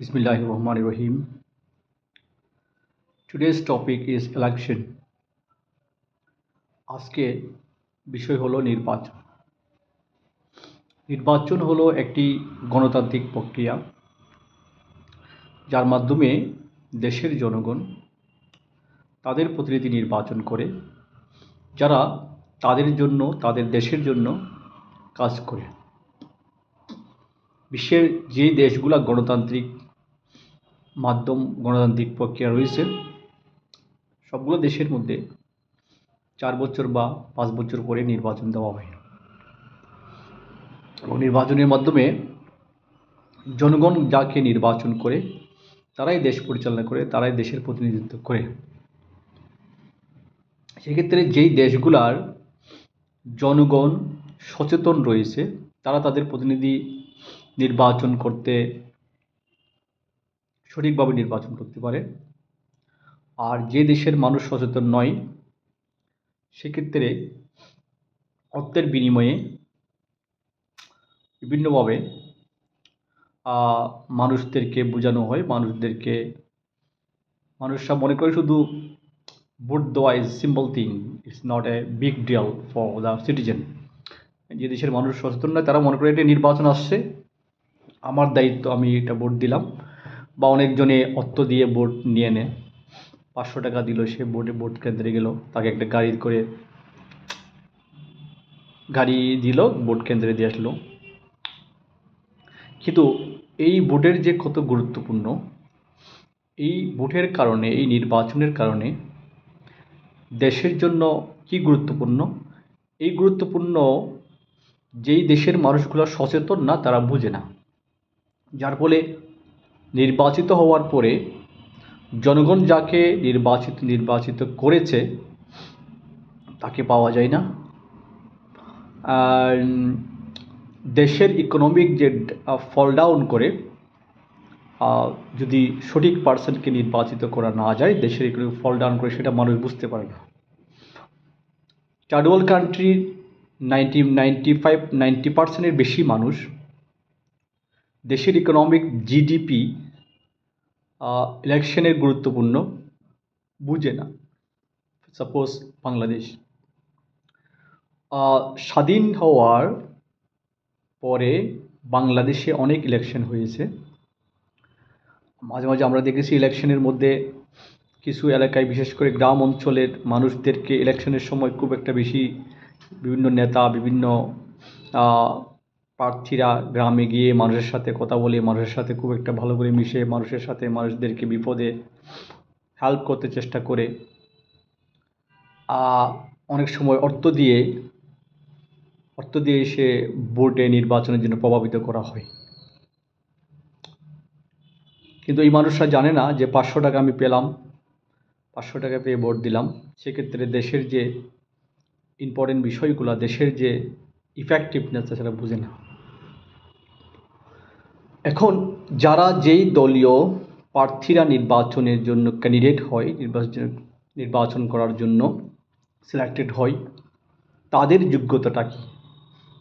Bismillahir Rahmanir Rahim. Today's topic is election. আজকে বিষয় হলো নির্বাচন নির্বাচন হলো একটি গণতান্ত্রিক প্রক্রিয়া, যার মাধ্যমে দেশের জনগণ তাদের প্রতিনিধি নির্বাচন করে, যারা তাদের জন্য, তাদের দেশের জন্য কাজ করে বিশ্বের যে দেশগুলা গণতান্ত্রিক মাধ্যম গণতান্ত্রিক প্রক্রিয়া রয়েছে। সবগুলো দেশের মধ্যে চার বছর বা পাঁচ বছর পরে নির্বাচন দেওয়া হয়। এবং নির্বাচনের মাধ্যমে জনগণ যাকে নির্বাচন করে, তারাই দেশ পরিচালনা করে, তারাই দেশের প্রতিনিধিত্ব করে। সেক্ষেত্রে যেই দেশগুলার জনগণ সচেতন রয়েছে, তারা তাদের প্রতিনিধি নির্বাচন করতে সঠিকভাবে নির্বাচন করতে পারে। আর যে দেশের মানুষ সচেতন নয়, সেক্ষেত্রে অর্থের বিনিময়ে বিভিন্নভাবে মানুষদেরকে বোঝানো হয়, মানুষদেরকে, মানুষরা মনে করে শুধু ভোট দেওয়া is simple thing it's not a big deal for the citizen যে দেশের মানুষ সচেতন নয়, তারা মনে করে এটা নির্বাচন আসছে। আমার দায়িত্ব আমি এটা ভোট দিলাম। বা অনেকজনে অর্থ দিয়ে ভোট নিয়ে নেয়। পাঁচশো টাকা দিল, সে ভোটে ভোট কেন্দ্রে গেল, তাকে একটা গাড়ি করে গাড়ি দিল ভোট কেন্দ্রে দিয়ে আসলো। কিন্তু এই ভোটের যে কত গুরুত্বপূর্ণ, এই ভোটের কারণে, এই নির্বাচনের কারণে দেশের জন্য কি গুরুত্বপূর্ণ? এই গুরুত্বপূর্ণ যেই দেশের মানুষগুলো সচেতন না, তারা বুঝে না। যার ফলে নির্বাচিত হওয়ার পরে জনগণ যাকে নির্বাচিত নির্বাচিত করেছে, তাকে পাওয়া যায় না। আর দেশের ইকোনমিক যে ফল ডাউন করে যদি সঠিক পার্সনকে নির্বাচিত করা না যায়, দেশের ইকোনমিক ফল ডাউন করে, সেটা মানুষ বুঝতে পারে না। ওয়ার্ল্ড কান্ট্রির নাইনটি নাইনটি ফাইভ নাইনটি পার্সেন্টের বেশি মানুষ দেশের ইকোনমিক জিডিপি ইলেকশনের গুরুত্বপূর্ণ বুঝে না। সাপোজ বাংলাদেশ। স্বাধীন হওয়ার পরে বাংলাদেশে অনেক ইলেকশন হয়েছে। মাঝে মাঝে আমরা দেখেছি ইলেকশনের মধ্যে কিছু এলাকায়, বিশেষ করে গ্রাম অঞ্চলের মানুষদেরকে ইলেকশনের সময় খুব একটা বেশি বিভিন্ন নেতা, বিভিন্ন প্রার্থীরা গ্রামে গিয়ে মানুষের সাথে কথা বলে, মানুষের সাথে খুব একটা ভালো করে মিশে, মানুষের সাথে মানুষদেরকে বিপদে হেল্প করতে চেষ্টা করে। অনেক সময় অর্থ দিয়ে অর্থ দিয়ে সে ভোটে নির্বাচনের জন্য প্রভাবিত করা হয়। কিন্তু এই মানুষরা জানে না যে পাঁচশো টাকা আমি পেলাম, পাঁচশো টাকা পেয়ে ভোট দিলাম। সেক্ষেত্রে দেশের যে ইম্পর্টেন্ট বিষয়গুলো, দেশের যে ইফেক্টিভনেস সেটা বুঝে না। এখন যারা যেই দলীয় প্রার্থীরা নির্বাচনের জন্য ক্যান্ডিডেট হয়, নির্বাচন নির্বাচন করার জন্য সিলেক্টেড হয়, তাদের যোগ্যতাটা কী?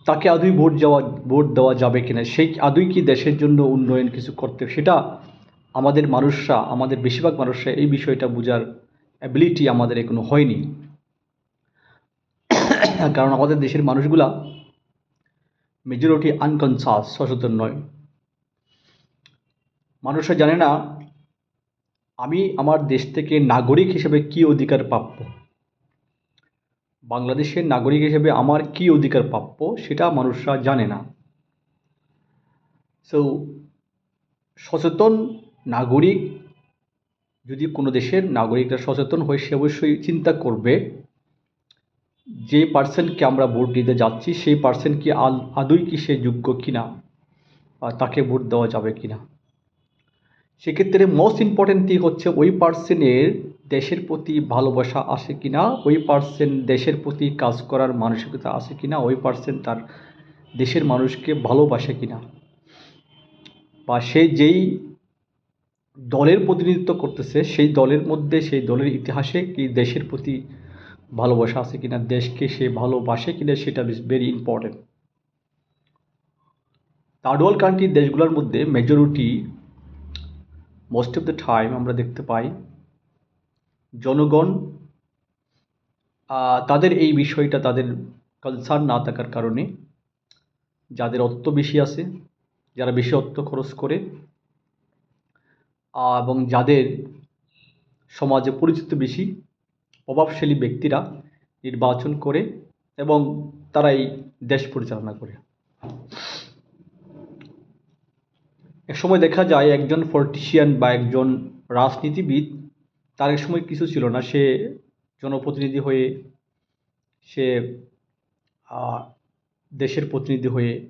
তাকে আদৌ ভোট যাওয়া, ভোট দেওয়া যাবে কিনা? সেই আদৌ কি দেশের জন্য উন্নয়ন কিছু করতে? সেটা আমাদের মানুষরা, আমাদের বেশিরভাগ মানুষরা এই বিষয়টা বোঝার অ্যাবিলিটি আমাদের এখনও হয়নি। কারণ আমাদের দেশের মানুষগুলা মেজরিটি আনকনসাস সচেতন নয়। মানুষরা জানে না, আমি আমার দেশ থেকে নাগরিক হিসেবে কি অধিকার প্রাপ্য? বাংলাদেশের নাগরিক হিসেবে আমার কি অধিকার প্রাপ্য সেটা মানুষরা জানে না। সো সচেতন নাগরিক, যদি কোনো দেশের নাগরিকরা সচেতন হয়, সে অবশ্যই চিন্তা করবে যে পার্সনকে আমরা ভোট দিতে যাচ্ছি, সেই পার্সন কি আদৌ কি সে যোগ্য কিনা তাকে ভোট দেওয়া যাবে কিনা। সেক্ষেত্রে মোস্ট ইম্পর্টেন্ট থিং হচ্ছে ওই পার্সনের দেশের প্রতি ভালোবাসা আসে কিনা, ওই পার্সন দেশের প্রতি কাজ করার মানসিকতা আছে কিনা, ওই পার্সন তার দেশের মানুষকে ভালোবাসে কিনা। বা সে যেই দলের প্রতিনিধিত্ব করতেছে, সেই দলের মধ্যে, সেই দলের ইতিহাসে কি দেশের প্রতি ভালোবাসা আছে কিনা, দেশকে সে ভালোবাসে কিনা, সেটা ভেরি ইম্পর্টেন্ট থার্ড ওয়ার্ল্ড কান্ট্রির দেশগুলোর মধ্যে majority most of the time আমরা দেখতে পাই জনগণ তাদের এই বিষয়টা তাদের কনসার্ন না থাকার কারণে যাদের অর্থ বেশি আছে, যারা বেশি অর্থ খরচ করে এবং যাদের সমাজে পরিচিত বেশি, প্রভাবশালী ব্যক্তিরা নির্বাচন করে এবং তারাই দেশ পরিচালনা করে। এক সময় দেখা যায় একজন পলিটিশিয়ান বা একজন রাজনীতিবিদ, তার এক সময় কিছু ছিল না। সে জনপ্রতিনিধি হয়ে, সে দেশের প্রতিনিধি হয়ে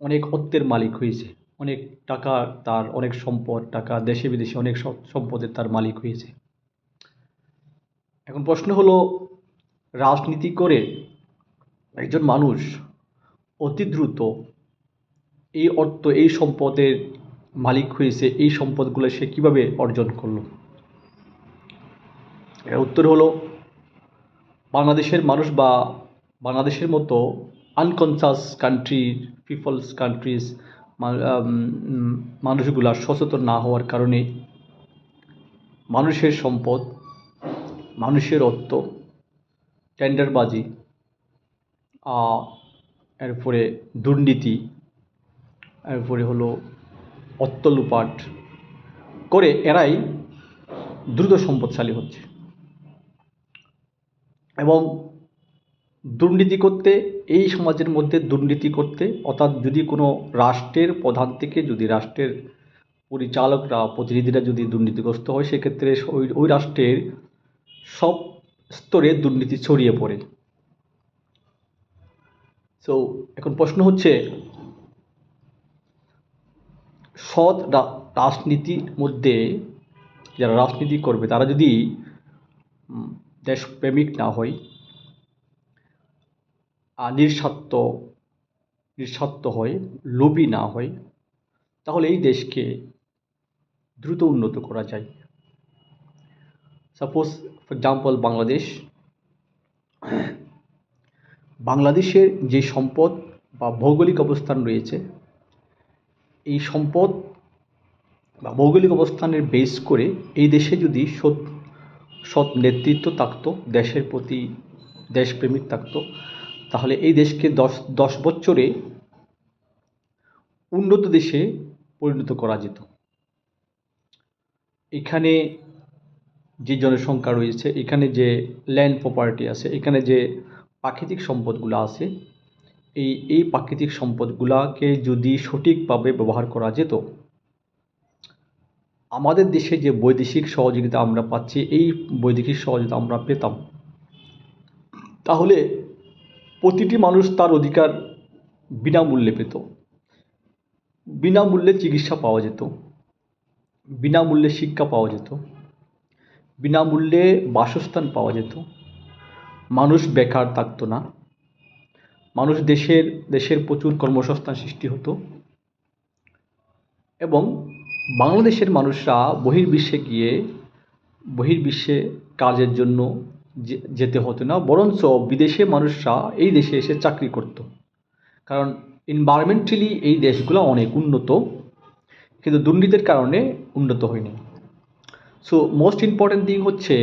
অনেক অর্থের মালিক হয়েছে। অনেক টাকা তার, অনেক সম্পদ, টাকা দেশে বিদেশে অনেক সম- সম্পদের তার মালিক হয়েছে। এখন প্রশ্ন হলো, রাজনীতি করে একজন মানুষ অতি দ্রুত এই অর্থ, এই সম্পদের মালিক হয়েছে, এই সম্পদগুলো সে কীভাবে অর্জন করল? এর উত্তর হলো, বাংলাদেশের মানুষ বা বাংলাদেশের মতো আনকনসাস কান্ট্রির পিপলস কান্ট্রিজ মানুষগুলা সচেতন না হওয়ার কারণে মানুষের সম্পদ, মানুষের অর্থ টেন্ডারবাজি এরপরে দুর্নীতি এরপরে হলো অত্তলুপাট করে এরাই দ্রুত সম্পদশালী হচ্ছে। এবং দুর্নীতি করতে, এই সমাজের মধ্যে দুর্নীতি করতে, অর্থাৎ যদি কোনো রাষ্ট্রের প্রধান থেকে যদি রাষ্ট্রের পরিচালকরা, প্রতিনিধিরা যদি দুর্নীতিগ্রস্ত হয়, সেক্ষেত্রে ওই ওই রাষ্ট্রের সব স্তরে দুর্নীতি ছড়িয়ে পড়ে। সো এখন প্রশ্ন হচ্ছে সৎ রাজনীতির মধ্যে যারা রাজনীতি করবে, তারা যদি দেশপ্রেমিক না হয় নিঃস্বার্থ নিঃস্বার্থ হয়, লোভী না হয়, তাহলে এই দেশকে দ্রুত উন্নত করা যায়। Suppose for example Bangladesh. বাংলাদেশের যে সম্পদ বা ভৌগোলিক অবস্থান রয়েছে এই সম্পদ বা ভৌগোলিক অবস্থানের বেস করে এই দেশে যদি সৎ সৎ নেতৃত্ব থাকতো, দেশের প্রতি দেশপ্রেমিক থাকতো, তাহলে এই দেশকে দশ দশ বছরে উন্নত দেশে পরিণত করা যেত। এখানে যে জনসংখ্যা রয়েছে, এখানে যে ল্যান্ড প্রপার্টি আছে, এখানে যে প্রাকৃতিক সম্পদগুলো আছে এই এই প্রাকৃতিক সম্পদগুলোকে যদি সঠিকভাবে ব্যবহার করা যেত, আমাদের দেশে যে বৈদেশিক সহযোগিতা আমরা পাচ্ছি, এই বৈদেশিক সহযোগিতা আমরা পেতাম। তাহলে প্রতিটি মানুষ তার অধিকার বিনামূল্যে পেত। বিনামূল্যে চিকিৎসা পাওয়া যেত। বিনামূল্যে শিক্ষা পাওয়া যেত। বিনামূল্যে বাসস্থান পাওয়া যেত। মানুষ বেকার থাকতো না। মানুষ দেশের দেশের প্রচুর কর্মসংস্থান সৃষ্টি হতো এবং বাংলাদেশের মানুষরা বহির্বিশ্বে গিয়ে, বহির্বিশ্বে কাজের জন্য যেতে হতো না, বরঞ্চ বিদেশে মানুষরা এই দেশে এসে চাকরি করত। কারণ এনভায়রনমেন্টালি এই দেশগুলো অনেক উন্নত, কিন্তু দুর্নীতির কারণে উন্নত হয়নি। সো মোস্ট ইম্পর্ট্যান্ট থিং হচ্ছে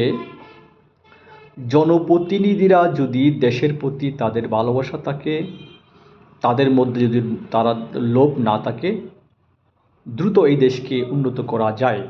জনপ্রতিনিধিরা যদি দেশের প্রতি তাদের ভালোবাসা থাকে, তাদের মধ্যে যদি তারা লোভ না থাকে, দ্রুত এই দেশকে উন্নত করা যায়।